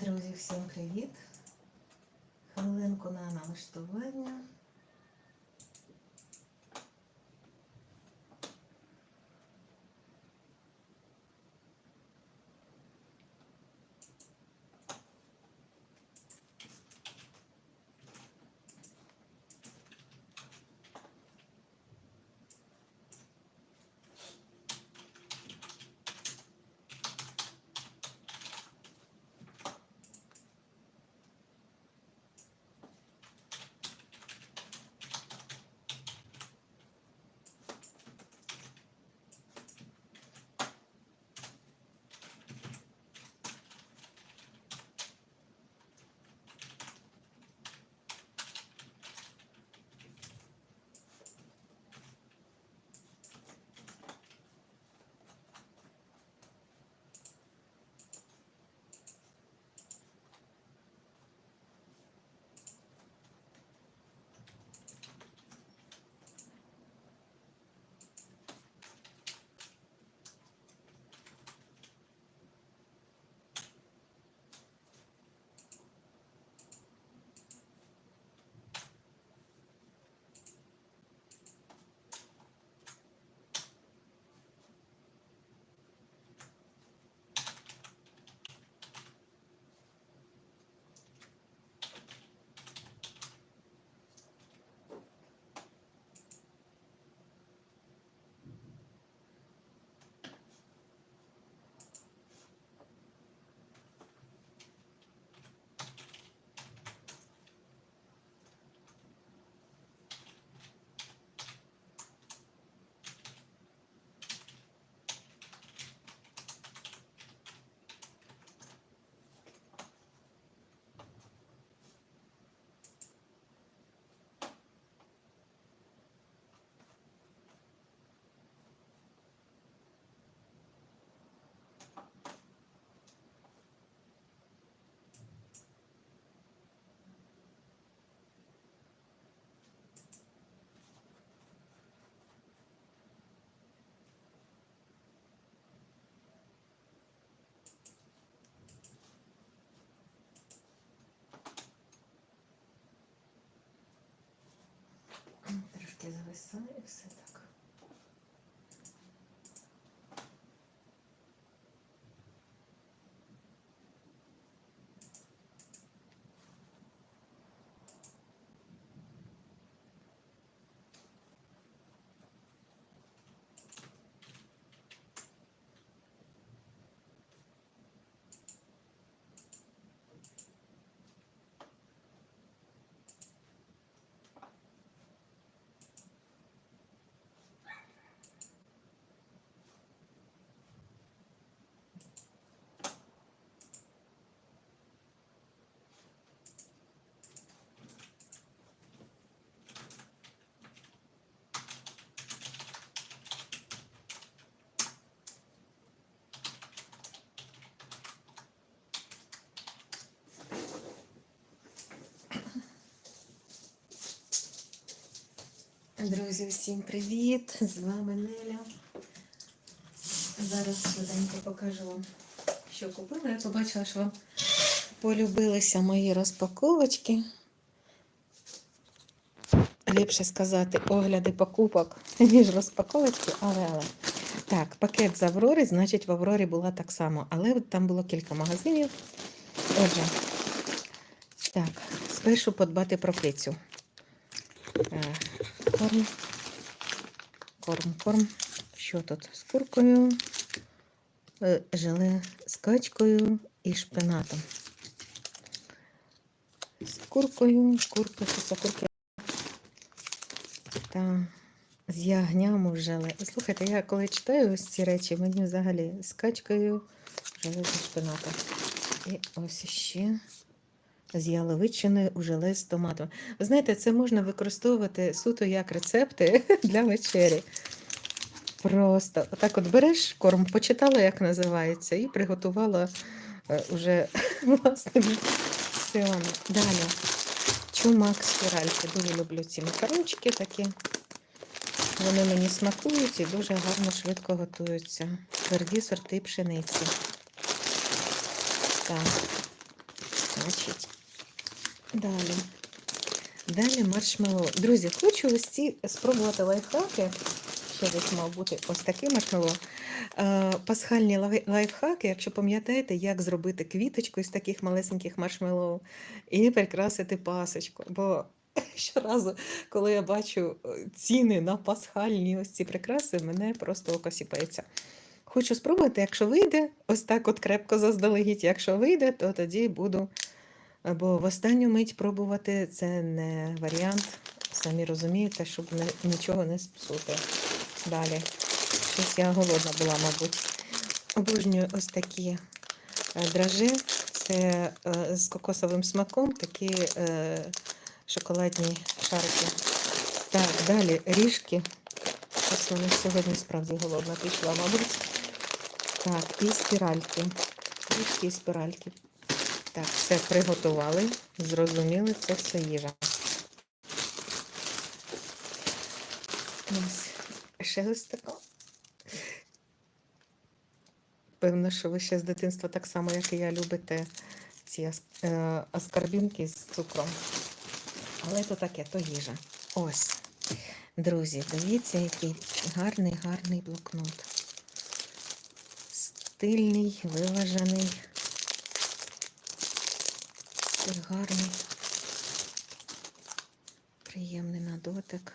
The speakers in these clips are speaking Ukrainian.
Друзі, всім привіт! Хвилинку на налаштування. Трошки і все так. Друзі, всім привіт! З вами Неля. Зараз швиденько покажу що купила. Я побачила, що вам полюбилися мої розпаковочки. Ліпше сказати, огляди покупок, ніж розпаковочки, але але. Так, пакет з Аврори, значить, в Аврорі була так само, але там було кілька магазинів. Отже, так, спершу подбати про кицю. Корм, корм, корм. Що тут? З куркою, е, желе з качкою і шпинатом. З куркою, курка, курки. Та з ягням в желе. Слухайте, я коли читаю ось ці речі, мені взагалі з качкою, желе зі шпинатом. І ось ще з яловичини у желе з томатом. Ви знаєте, це можна використовувати суто як рецепти для вечері. Просто отак от береш корм, почитала, як називається, і приготувала е, уже власними силами. Далі. Чумак спіральки. Дуже люблю ці макарончики такі. Вони мені смакують і дуже гарно швидко готуються. Тверді сорти пшениці. Так. Значить, далі. Далі маршмеллоу. Друзі, хочу ось ці спробувати лайфхаки. Ще десь мав бути ось такий маршмеллоу. Е, Пасхальні лайфхаки, якщо пам'ятаєте, як зробити квіточку із таких малесеньких маршмеллоу і прикрасити пасочку. Бо щоразу, коли я бачу е, ціни на пасхальні ось ці прикраси, мене просто око сіпається. Хочу спробувати, якщо вийде, ось так от крепко заздалегідь. Якщо вийде, то тоді буду. Бо в останню мить пробувати це не варіант. Самі розумієте, щоб не, нічого не спсути. Далі. Щось я голодна була, мабуть. Обожнюю ось такі е, драже. Це е, з кокосовим смаком, такі е, шоколадні шарики. Так, далі ріжки. Щось вони сьогодні справді голодна пішла, мабуть. Так, і спіральки. Ріжки і спіральки. Так, все приготували, зрозуміли, це все їжа. Ось ще ось тако. Певно, що ви ще з дитинства так само, як і я, любите ці е, аскарбінки з цукром. Але то таке, то їжа. Ось. Друзі, дивіться, який гарний, гарний блокнот. Стильний, виважений. Такий гарний, приємний на дотик.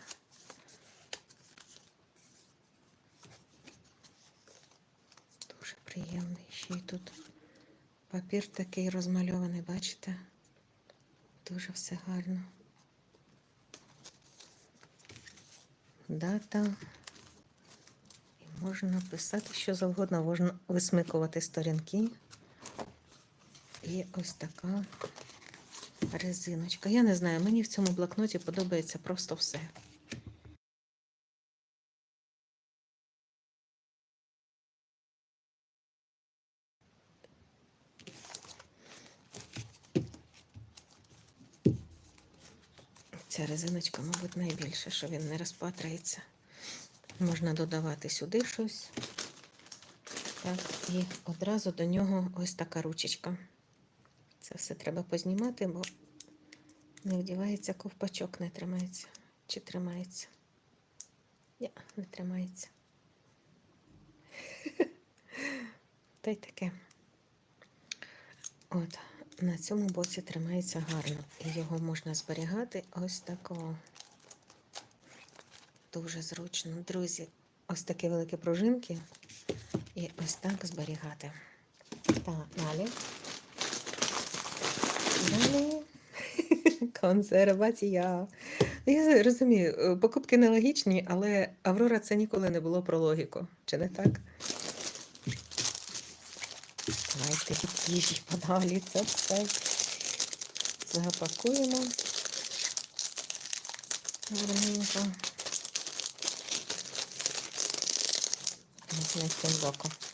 Дуже приємний. Ще й тут папір такий розмальований, бачите? Дуже все гарно. Дата. І можна писати що завгодно, можна висмикувати сторінки. І ось така резиночка. Я не знаю, мені в цьому блокноті подобається просто все. Ця резиночка, мабуть, найбільше, що він не розпатрається. Можна додавати сюди щось. Так, і одразу до нього ось така ручечка. Це все треба познімати, бо не вдівається ковпачок, не тримається. Чи тримається? Ні, не тримається. Та й таке. От, на цьому боці тримається гарно. І його можна зберігати ось такого. Дуже зручно. Друзі, ось такі великі пружинки. І ось так зберігати. Так, далі. Далі. Консервація. Я розумію, е, покупки нелогічні, але Аврора це ніколи не було про логіку. Чи не так? Давайте від їжі подалі це все запакуємо. Гарненько. Ось Не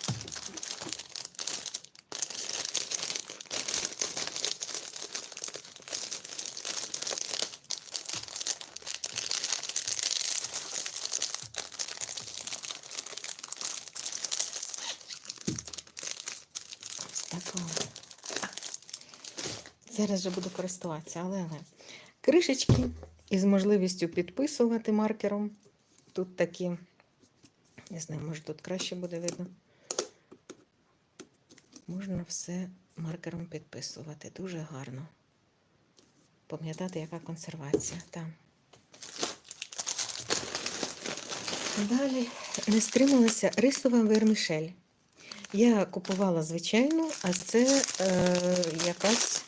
Зараз же буду користуватися, але, але кришечки із можливістю підписувати маркером. Тут такі, не знаю, може тут краще буде видно. Можна все маркером підписувати. Дуже гарно. Пам'ятати, яка консервація. Там. Далі не стрималася рисова вермішель. Я купувала звичайну, а це е, якась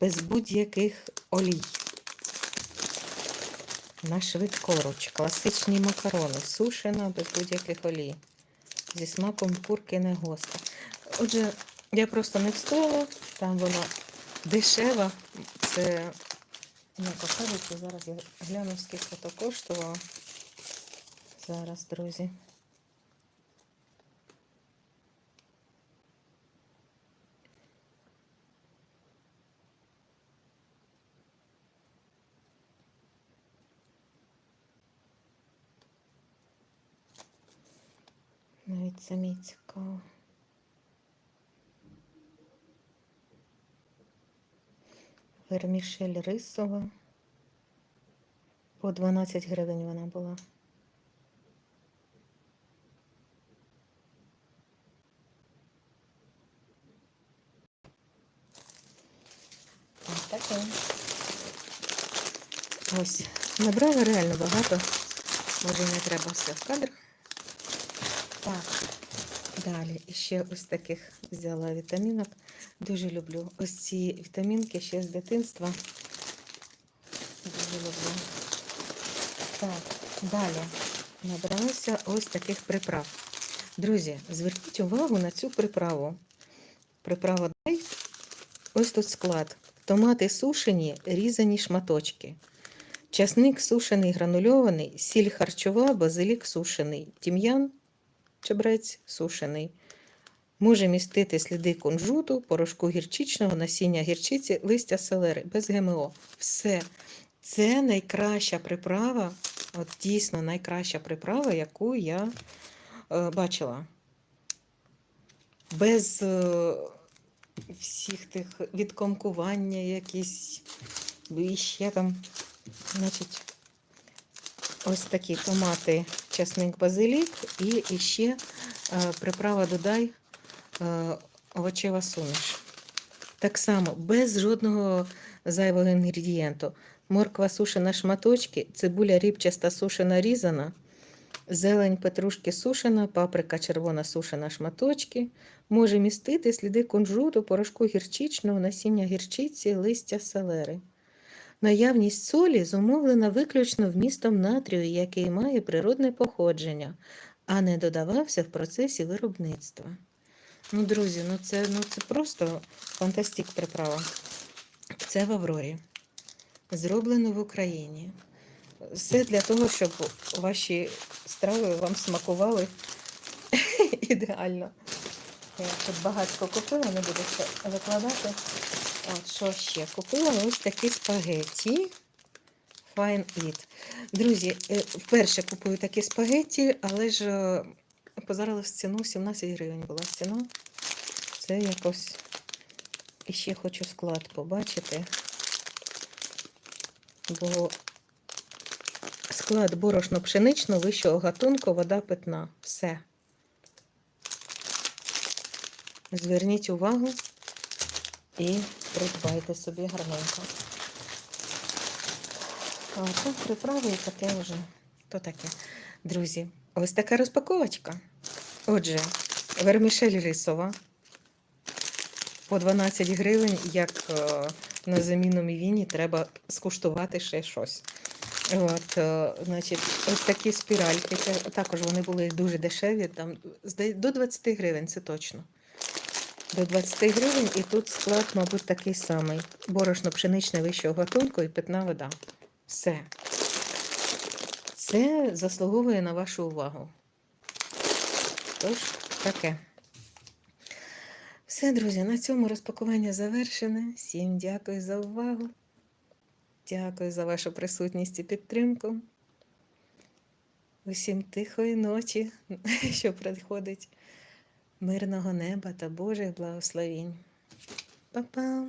без будь-яких олій. На швидкоруч. Класичні макарони. Сушена без будь-яких олій. Зі смаком курки не госта. Отже, я просто не встояла, там вона дешева. Це не кажучи, зараз я гляну, скільки то коштувало. Зараз, друзі. Навіть самі цікаво. Вермішель рисова. По 12 гривень вона була. Ось. Ось. Набрала реально багато. Може, не треба все в кадр. Так. Далі ще ось таких взяла вітамінок. Дуже люблю. Ось ці вітамінки ще з дитинства. Дуже люблю. Так, далі набралося ось таких приправ. Друзі, зверніть увагу на цю приправу. Приправа дай. Ось тут склад. Томати сушені, різані шматочки. Часник сушений гранульований, сіль харчова, базилік сушений, тім'ян, чебрець сушений. Може містити сліди кунжуту, порошку гірчичного, насіння гірчиці, листя селери, без ГМО. Все. Це найкраща приправа, от дійсно найкраща приправа, яку я е, бачила. Без е, всіх тих відкомкування якісь, і ще там, значить, ось такі томати, часник, базилік і, ще е, приправа додай е, овочева суміш. Так само, без жодного зайвого інгредієнту. Морква сушена шматочки, цибуля рібчаста сушена різана, зелень петрушки сушена, паприка червона сушена шматочки. Може містити сліди кунжуту, порошку гірчичного, насіння гірчиці, листя селери. Наявність солі зумовлена виключно вмістом натрію, який має природне походження, а не додавався в процесі виробництва. Ну, друзі, ну це, ну це просто фантастик приправа. Це в Аврорі. Зроблено в Україні. Все для того, щоб ваші страви вам смакували ідеально. Я тут багатько купила, не буду все викладати. От що ще? Купила ось такі спагетті. Fine Eat. Друзі, е, вперше купую такі спагетті, але ж е, позарилась ціну 17 гривень була ціна. Це якось. І ще хочу склад побачити. Бо склад борошно пшенично вищого гатунку, вода питна. Все. Зверніть увагу і придбайте собі гарненько. А це приправи і таке вже. То таке. Друзі, ось така розпаковочка. Отже, вермішель рисова по 12 гривень, як е, на заміну мівіні, треба скуштувати ще щось. От, е, значить, ось такі спіральки. Також вони були дуже дешеві, там до 20 гривень, це точно. До 20 гривень, і тут склад, мабуть, такий самий. Борошно пшеничне вищого гатунку і питна вода. Все. Це заслуговує на вашу увагу. Тож, таке. Все, друзі, на цьому розпакування завершене. Всім дякую за увагу. Дякую за вашу присутність і підтримку. Усім тихої ночі, що приходить, мирного неба та Божих благословінь. Па-па!